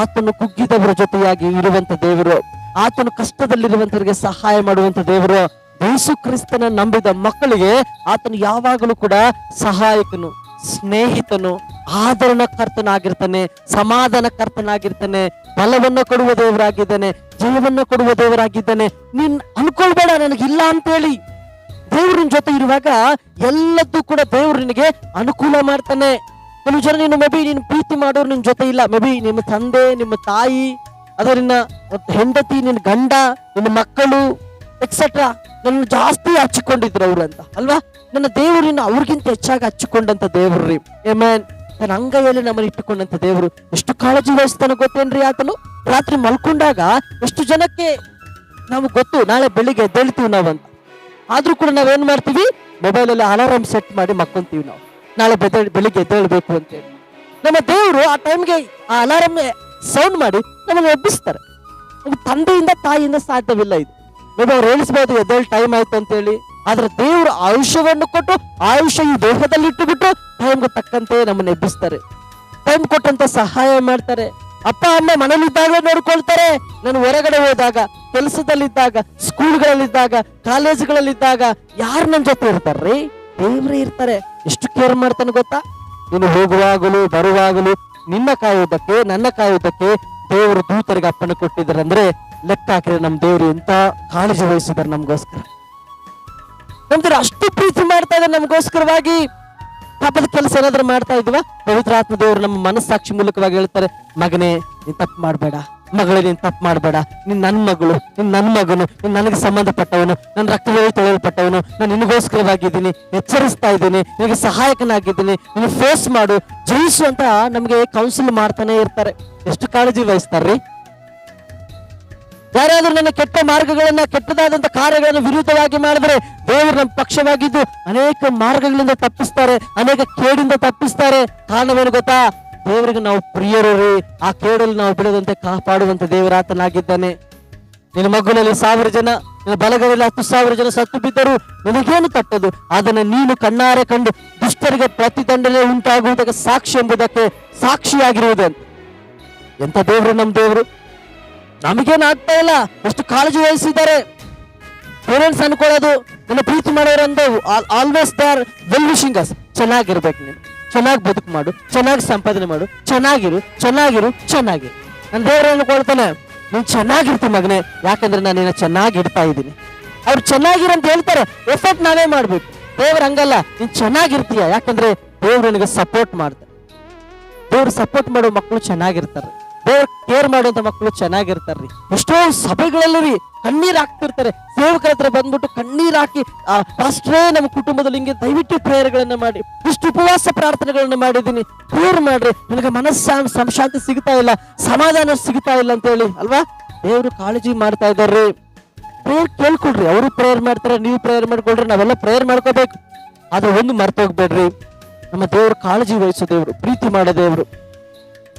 ಆತನು ಕುಗ್ಗಿದವರ ಜೊತೆಯಾಗಿ ಇರುವಂತ ದೇವರು, ಆತನು ಕಷ್ಟದಲ್ಲಿರುವಂತವರಿಗೆ ಸಹಾಯ ಮಾಡುವಂತ ದೇವರು, ಯೇಸು ಕ್ರಿಸ್ತನ ನಂಬಿದ ಮಕ್ಕಳಿಗೆ ಆತನು ಯಾವಾಗಲೂ ಕೂಡ ಸಹಾಯಕನು, ಸ್ನೇಹಿತನು ಆಧರಣ ಕರ್ತನಾಗಿರ್ತಾನೆ ಸಮಾಧಾನ ಕರ್ತನಾಗಿರ್ತಾನೆ ಬಲವನ್ನು ಕೊಡುವ ದೇವರಾಗಿದ್ದಾನೆ ಜೀವವನ್ನು ಕೊಡುವ ದೇವರಾಗಿದ್ದಾನೆ. ನೀನ್ ಅನ್ಕೊಳ್ಬೇಡ, ನನಗಿಲ್ಲ ಅಂತೇಳಿ. ದೇವ್ರನ ಜೊತೆ ಇರುವಾಗ ಎಲ್ಲದೂ ಕೂಡ ದೇವ್ರು ನಿನಗೆ ಅನುಕೂಲ ಮಾಡ್ತಾನೆ. ಕೆಲವು ಜನ ನೀನು ಮೇ ಬಿ ನೀನು ಪ್ರೀತಿ ಮಾಡೋರು ನಿನ್ನ ಜೊತೆ ಇಲ್ಲ. ಮೇ ಬಿ ನಿಮ್ಮ ತಂದೆ, ನಿಮ್ಮ ತಾಯಿ, ಅದರಿಂದ ಹೆಂಡತಿ, ನಿನ್ನ ಗಂಡ, ನಿನ್ನ ಮಕ್ಕಳು ಎಕ್ಸೆಟ್ರಾ ನನ್ನ ಜಾಸ್ತಿ ಹಚ್ಚಿಕೊಂಡಿದ್ರು ಅವ್ರು ಅಂತ. ಅಲ್ವಾ? ನನ್ನ ದೇವರಿನ ಅವ್ರಿಗಿಂತ ಹೆಚ್ಚಾಗಿ ಹಚ್ಚಿಕೊಂಡಂತ ದೇವ್ರಿ ಏಮೇನ್ ತನ್ನ ಅಂಗೈಯಲ್ಲಿ ನಮ್ಮನ್ನು ಇಟ್ಟುಕೊಂಡಂತ ದೇವರು. ಎಷ್ಟು ಕಾಳಜಿ ವಹಿಸ್ತಾನೆ ಗೊತ್ತೇನ್ರಿ ಆತನು? ರಾತ್ರಿ ಮಲ್ಕೊಂಡಾಗ ಎಷ್ಟು ಜನಕ್ಕೆ ನಾವು ಗೊತ್ತು, ನಾಳೆ ಬೆಳಿಗ್ಗೆ ಎದ್ದೇಳ್ತೀವಿ ನಾವಂತ. ಆದ್ರೂ ಕೂಡ ನಾವೇನ್ ಮಾಡ್ತೀವಿ? ಮೊಬೈಲ್ ಅಲ್ಲಿ ಅಲಾರಾಮ್ ಸೆಟ್ ಮಾಡಿ ಮಕ್ಕೊಂತೀವಿ ನಾವು. ನಾಳೆ ಬೆದ- ಬೆಳಿಗ್ಗೆ ಎದ್ದೇಳ್ಬೇಕು ಅಂತೇಳಿ. ನಮ್ಮ ದೇವರು ಆ ಟೈಮ್ಗೆ ಆ ಅಲಾರಾಮ್ ಸೌಂಡ್ ಮಾಡಿ ನಮ್ಮನ್ನು ಎಬ್ಬಿಸ್ತಾರೆ. ತಂದೆಯಿಂದ ತಾಯಿಯಿಂದ ಸಾಧ್ಯವಿಲ್ಲ ಇದು. ಮೇಬಿ ಅವ್ರು ಹೇಳಿಸ್ಬೋದು ಎದ್ದೇಳಿ ಟೈಮ್ ಆಯ್ತು ಅಂತೇಳಿ. ಆದ್ರೆ ದೇವರು ಆಯುಷ್ಯವನ್ನು ಕೊಟ್ಟು, ಆಯುಷ್ಯ ಈ ದೇಹದಲ್ಲಿ ಇಟ್ಟುಬಿಟ್ಟು ಟೈಮ್ಗೆ ತಕ್ಕಂತೆ ನಮ್ಮನ್ನು ಎಬ್ಬಿಸ್ತಾರೆ. ಟೈಮ್ ಕೊಟ್ಟಂತ ಸಹಾಯ ಮಾಡ್ತಾರೆ. ಅಪ್ಪ, ಅಮ್ಮ ಮನೇಲಿದ್ದಾಗಲೇ ನೋಡ್ಕೊಳ್ತಾರೆ. ನಾನು ಹೊರಗಡೆ ಹೋದಾಗ, ಕೆಲಸದಲ್ಲಿದ್ದಾಗ, ಸ್ಕೂಲ್ಗಳಲ್ಲಿದ್ದಾಗ, ಕಾಲೇಜುಗಳಲ್ಲಿದ್ದಾಗ ಯಾರು ನನ್ನ ಜೊತೆ ಇರ್ತಾರ್ರಿ ದೇವ್ರೇ ಇರ್ತಾರೆ. ಎಷ್ಟು ಕೇರ್ ಮಾಡ್ತಾನೆ ಗೊತ್ತಾ? ನೀನು ಹೋಗುವಾಗಲೂ ಬರುವಾಗಲೂ ನಿನ್ನ ಕಾಯುವುದಕ್ಕೆ, ನನ್ನ ಕಾಯುವುದಕ್ಕೆ ದೇವರು ದೂತರಿಗೆ ಅಪ್ಪನ ಕೊಟ್ಟಿದ್ದಾರೆ ಅಂದ್ರೆ ಲೆಕ್ಕ ಹಾಕಿದ್ರೆ ನಮ್ ದೇವರು ಎಂತ ಕಾಳಜಿ ವಹಿಸಿದ್ದಾರೆ ನಮ್ಗೋಸ್ಕರ. ನಂತರ ಅಷ್ಟು ಪ್ರೀತಿ ಮಾಡ್ತಾ ಇದ್ದಾರೆ ನಮಗೋಸ್ಕರವಾಗಿ. ಪಾಪದ ಕೆಲಸ ಏನಾದ್ರೂ ಮಾಡ್ತಾ ಇದ್ವಾ ಪವಿತ್ರ ಆತ್ಮ ದೇವರು ನಮ್ಮ ಮನಸ್ಸಾಕ್ಷಿ ಮೂಲಕವಾಗಿ ಹೇಳ್ತಾರೆ, ಮಗನೇ, ನೀನ್ ತಪ್ಪು ಮಾಡ್ಬೇಡ. ಮಗಳೇ ನೀನು ತಪ್ಪು ಮಾಡಬೇಡ. ನೀನು ನನ್ನ ಮಗಳು, ನೀನ್ ನನ್ನ ಮಗನು, ನೀನ್ ನನಗೆ ಸಂಬಂಧಪಟ್ಟವನು ನನ್ನ ರಕ್ತದಲ್ಲಿ ತೊಳೆಯಲ್ಪಟ್ಟವನು, ನಾನು ನಿನಗೋಸ್ಕರವಾಗಿದ್ದೀನಿ, ಎಚ್ಚರಿಸ್ತಾ ಇದ್ದೀನಿ, ನಿನಗೆ ಸಹಾಯಕನಾಗಿದ್ದೀನಿ, ನೀನು ಫೇಸ್ ಮಾಡು. ಜಯಿಸು ಅಂತ ನಮಗೆ ಕೌನ್ಸಿಲ್ ಮಾಡ್ತಾನೆ ಇರ್ತಾರೆ. ಎಷ್ಟು ಕಾಳಜಿ ವಹಿಸ್ತಾರ್ರಿ? ಯಾರಾದ್ರೂ ನನ್ನ ಕೆಟ್ಟ ಮಾರ್ಗಗಳನ್ನ, ಕೆಟ್ಟದಾದಂತ ಕಾರ್ಯಗಳನ್ನು ವಿರುದ್ಧವಾಗಿ ಮಾಡಿದ್ರೆ ದೇವರು ನಮ್ಮ ಪಕ್ಷವಾಗಿದ್ದು ಅನೇಕ ಮಾರ್ಗಗಳಿಂದ ತಪ್ಪಿಸ್ತಾರೆ, ಅನೇಕ ಕೇಡಿಂದ ತಪ್ಪಿಸ್ತಾರೆ. ಕಾರಣವೇನು ಗೊತ್ತಾ? ದೇವರಿಗೆ ನಾವು ಪ್ರಿಯರು ಆ ಕೇಡಲ್ಲಿ ನಾವು ಬಿಡದಂತೆ ಕಾಪಾಡುವಂತ ದೇವರಾತನಾಗಿದ್ದಾನೆ ನಿನ್ನ ಮಗುನಲ್ಲಿ ಸಾವಿರ ಜನ, ನಿನ್ನ ಬಲಗದಲ್ಲಿ ಹತ್ತು ಸಾವಿರ ಜನ ಸತ್ತು ಬಿದ್ದರು ನಿನಗೇನು ತಟ್ಟದು? ಅದನ್ನು ನೀನು ಕಣ್ಣಾರೆ ಕಂಡು ದುಷ್ಟರಿಗೆ ಪ್ರತಿದಂಡನೆ ಉಂಟಾಗುವುದಕ್ಕೆ ಸಾಕ್ಷಿ ಎಂಬುದಕ್ಕೆ ಸಾಕ್ಷಿಯಾಗಿರುವುದು ಎಂತ ದೇವರು ನಮ್ಮ ದೇವರು? ನಮಗೇನು ಆಗ್ತಾ ಇಲ್ಲ? ಎಷ್ಟು ಕಾಳಜಿ ವಹಿಸಿದ್ದಾರೆ. ಪೇರೆಂಟ್ಸ್ ಅನ್ಕೊಳ್ಳೋದು ನನ್ನ ಪ್ರೀತಿ ಮಾಡೋರಂದು always they are well wishing us ಚೆನ್ನಾಗಿರ್ಬೇಕು ನೀನು. ಚೆನ್ನಾಗಿ ಬದುಕು ಮಾಡು, ಚೆನ್ನಾಗಿ ಸಂಪಾದನೆ ಮಾಡು, ಚೆನ್ನಾಗಿರು ಚೆನ್ನಾಗಿರು ಚೆನ್ನಾಗಿರು. ನನ್ನ ದೇವರನ್ನು ಕೊಡ್ತಾನೆ ನೀನ್ ಚೆನ್ನಾಗಿರ್ತಿ ಮಗನೇ, ಯಾಕಂದ್ರೆ ನಾನು ನಿನ್ನ ಚೆನ್ನಾಗಿ ಇಡ್ತಾ ಇದ್ದೀನಿ. ಅವ್ರು ಚೆನ್ನಾಗಿರು ಅಂತ ಹೇಳ್ತಾರೆ ಎಫರ್ಟ್ ನಾವೇ ಮಾಡ್ಬೇಕು. ದೇವ್ರ ಹಂಗಲ್ಲ, ನೀನ್ ಚೆನ್ನಾಗಿರ್ತೀಯ, ಯಾಕಂದ್ರೆ ದೇವ್ರು ನನಗೆ ಸಪೋರ್ಟ್ ಮಾಡ್ತಾರೆ. ದೇವ್ರು ಸಪೋರ್ಟ್ ಮಾಡೋ ಮಕ್ಕಳು ಚೆನ್ನಾಗಿರ್ತಾರೆ. ದೇವ್ರ ಕೇರ್ ಮಾಡುವಂತ ಮಕ್ಕಳು ಚೆನ್ನಾಗಿರ್ತಾರ್ರಿ. ಎಷ್ಟೋ ಸಭೆಗಳಲ್ಲೂ ರೀ ಕಣ್ಣೀರ್ ಹಾಕ್ತಿರ್ತಾರೆ. ಸೇವಕರ ಹತ್ರ ಬಂದ್ಬಿಟ್ಟು ಕಣ್ಣೀರ್ ಹಾಕಿ ಪಾಸ್ಟ್ರೇ ನಮ್ಮ ಕುಟುಂಬದಲ್ಲಿ ಹಿಂಗೆ ದಯವಿಟ್ಟು ಪ್ರೇಯರ್ಗಳನ್ನ ಮಾಡಿ, ಇಷ್ಟು ಉಪವಾಸ ಪ್ರಾರ್ಥನೆಗಳನ್ನ ಮಾಡಿದೀನಿ ಪ್ರೇಯರ್ ಮಾಡ್ರಿ. ನನಗೆ ಮನಸ್ಸಾ ಸಂಶಾಂತಿ ಸಿಗ್ತಾ ಇಲ್ಲ, ಸಮಾಧಾನ ಸಿಗ್ತಾ ಇಲ್ಲ ಅಂತ ಹೇಳಿ, ಅಲ್ವಾ? ದೇವ್ರು ಕಾಳಜಿ ಮಾಡ್ತಾ ಇದ್ದಾರೆ ಪ್ರೇಯರ್ ಕೇಳ್ಕೊಳ್ರಿ ಅವರು ಪ್ರೇಯರ್ ಮಾಡ್ತಾರೆ, ನೀವು ಪ್ರೇಯರ್ ಮಾಡ್ಕೊಳ್ರಿ ನಾವೆಲ್ಲ ಪ್ರೇಯರ್ ಮಾಡ್ಕೋಬೇಕು. ಅದು ಒಂದು ಮರ್ತೋಗ್ಬೇಡ್ರಿ ನಮ್ಮ ದೇವರು ಕಾಳಜಿ ವಹಿಸೋ ದೇವರು, ಪ್ರೀತಿ ಮಾಡೋ ದೇವರು.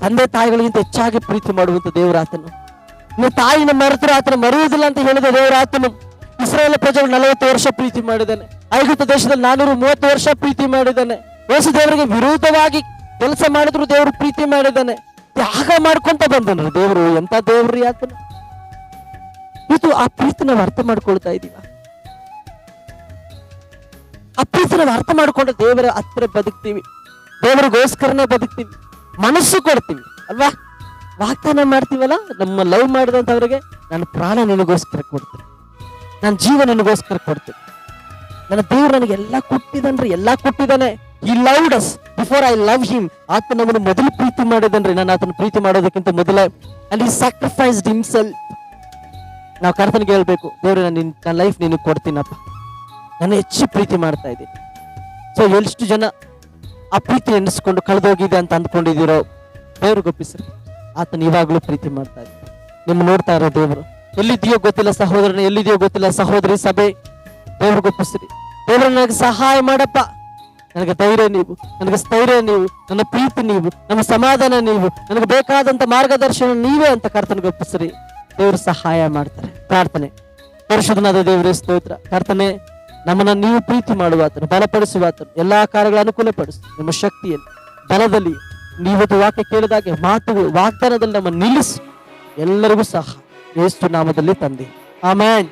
ತಂದೆ ತಾಯಿಗಳಿಗಿಂತ ಹೆಚ್ಚಾಗಿ ಪ್ರೀತಿ ಮಾಡುವಂಥ ದೇವರ ಆತನು ನೀವು ತಾಯಿನ ಮರೆತರೆ ಆತನ ಮರೆಯುವುದಿಲ್ಲ ಅಂತ ಹೇಳಿದ ದೇವರಾತನು ಇಸ್ರೇಲ್ ಪ್ರಜೆಗಳು ನಲವತ್ತು ವರ್ಷ ಪ್ರೀತಿ ಮಾಡಿದ್ದಾನೆ. ಐಗುಪ್ತ ದೇಶದಲ್ಲಿ ನಾನೂರು ಮೂವತ್ತು ವರ್ಷ ಪ್ರೀತಿ ಮಾಡಿದ್ದಾನೆ. ಯೇಸು ದೇವರಿಗೆ ವಿರೋಧವಾಗಿ ಕೆಲಸ ಮಾಡಿದ್ರು ದೇವರು ಪ್ರೀತಿ ಮಾಡಿದ್ದಾನೆ. ತ್ಯಾಗ ಮಾಡ್ಕೊಂತ ಬಂದನು ದೇವರು. ಎಂತ ದೇವ್ರಿ ಆತನು? ಇದು ಆ ಪ್ರೀತಿ ನಾವು ಅರ್ಥ ಮಾಡ್ಕೊಳ್ತಾ ಇದೀವ. ಆ ಪ್ರೀತಿ ನಾವು ಅರ್ಥ ಮಾಡ್ಕೊಂಡು ದೇವರ ಹತ್ರ ಬದುಕ್ತೀವಿ. ದೇವರಿಗೋಸ್ಕರನೇ ಬದುಕ್ತೀವಿ. ಮನಸ್ಸು ಕೊಡ್ತೀವಿ, ಅಲ್ವಾ? ವಾಗ್ದಾನ ಮಾಡ್ತೀವಲ್ಲ, ನಮ್ಮ ಲವ್ ಮಾಡಿದಂಥವ್ರಿಗೆ ನನ್ನ ಪ್ರಾಣ ನಿನಗೋಸ್ಕರ ಕೊಡ್ತೀನಿ. ನನ್ನ ಜೀವ ನಿನಗೋಸ್ಕರ ಕೊಡ್ತೀನಿ. ನನ್ನ ದೇವ್ರು ನನಗೆ ಎಲ್ಲ ಕೊಟ್ಟಿದನ್ರಿ ಎಲ್ಲ ಕೊಟ್ಟಿದ್ದಾನೆ. ಈ loved us before I love him ಆತ ನಮ್ಮನ್ನು ಮೊದಲು ಪ್ರೀತಿ ಮಾಡಿದನ್ರಿ, ನಾನು ಆತನ ಪ್ರೀತಿ ಮಾಡೋದಕ್ಕಿಂತ ಮೊದಲೇ. ಅಲ್ಲಿ ಸ್ಯಾಕ್ರಿಫೈಸ್ಡ್ ಹಿಮ್ಸೆಲ್ ನಾವು ಕರ್ತನಿಗೆ ಹೇಳ್ಬೇಕು, ದೇವ್ರೆ, ನಾನು ನನ್ನ ಲೈಫ್ ನಿನಗೆ ಕೊಡ್ತೀನಪ್ಪ. ನಾನು ಹೆಚ್ಚು ಪ್ರೀತಿ ಮಾಡ್ತಾ ಇದ್ದೀನಿ. ಸೊ ಎಷ್ಟು ಜನ ಆ ಪ್ರೀತಿ ಎನಿಸ್ಕೊಂಡು ಕಳೆದೋಗಿದೆ ಅಂತ ಅಂದ್ಕೊಂಡಿದ್ದೀರೋ ದೇವ್ರಿಗೆ ಒಪ್ಪಿಸ್ರಿ ಆತನ ಇವಾಗಲೂ ಪ್ರೀತಿ ಮಾಡ್ತಾ ಇದ್ದೀನಿ. ನಿಮ್ಮ ನೋಡ್ತಾ ಇರೋ ದೇವರು. ಎಲ್ಲಿದೆಯೋ ಗೊತ್ತಿಲ್ಲ ಸಹೋದರನ ಎಲ್ಲಿದೆಯೋ ಗೊತ್ತಿಲ್ಲ ಸಹೋದರಿ ಸಭೆ. ದೇವ್ರಿಗೆ ಒಪ್ಪಿಸ್ರಿ ದೇವ್ರ ನನಗೆ ಸಹಾಯ ಮಾಡಪ್ಪ. ನನಗೆ ಧೈರ್ಯ ನೀವು. ನನಗೆ ಸ್ಥೈರ್ಯ ನೀವು. ನನ್ನ ಪ್ರೀತಿ ನೀವು. ನನ್ನ ಸಮಾಧಾನ ನೀವು. ನನಗೆ ಬೇಕಾದಂತ ಮಾರ್ಗದರ್ಶನ ನೀವೇ ಅಂತ ಕರ್ತನಿಗೆ ಒಪ್ಪಿಸ್ರಿ. ದೇವರು ಸಹಾಯ ಮಾಡ್ತಾರೆ. ಪ್ರಾರ್ಥನೆ. ಪರಿಶುದ್ಧನಾದ ದೇವರೇ ಸ್ತೋತ್ರ. ಕರ್ತನೆ ನಮ್ಮನ್ನ ನೀವು ಪ್ರೀತಿ ಮಾಡುವ ಆತನು ಬಲಪಡಿಸುವ ಆತನು ಎಲ್ಲಾ ಕಾರ್ಯಗಳ ಅನುಕೂಲಪಡಿಸು ನಿಮ್ಮ ಶಕ್ತಿಯಲ್ಲಿ, ಬಲದಲ್ಲಿ, ನೀವು ವಾಕ್ಯ ಕೇಳಿದಾಗೆ ಮಾತು ವಾಗ್ದಾನದಲ್ಲಿ ನಮ್ಮ ನಿಲ್ಲಿಸಿ. ಎಲ್ಲರಿಗೂ ಸಹ ಯೇಸು ನಾಮದಲ್ಲಿ ತಂದೆ. ಆಮೇನ್.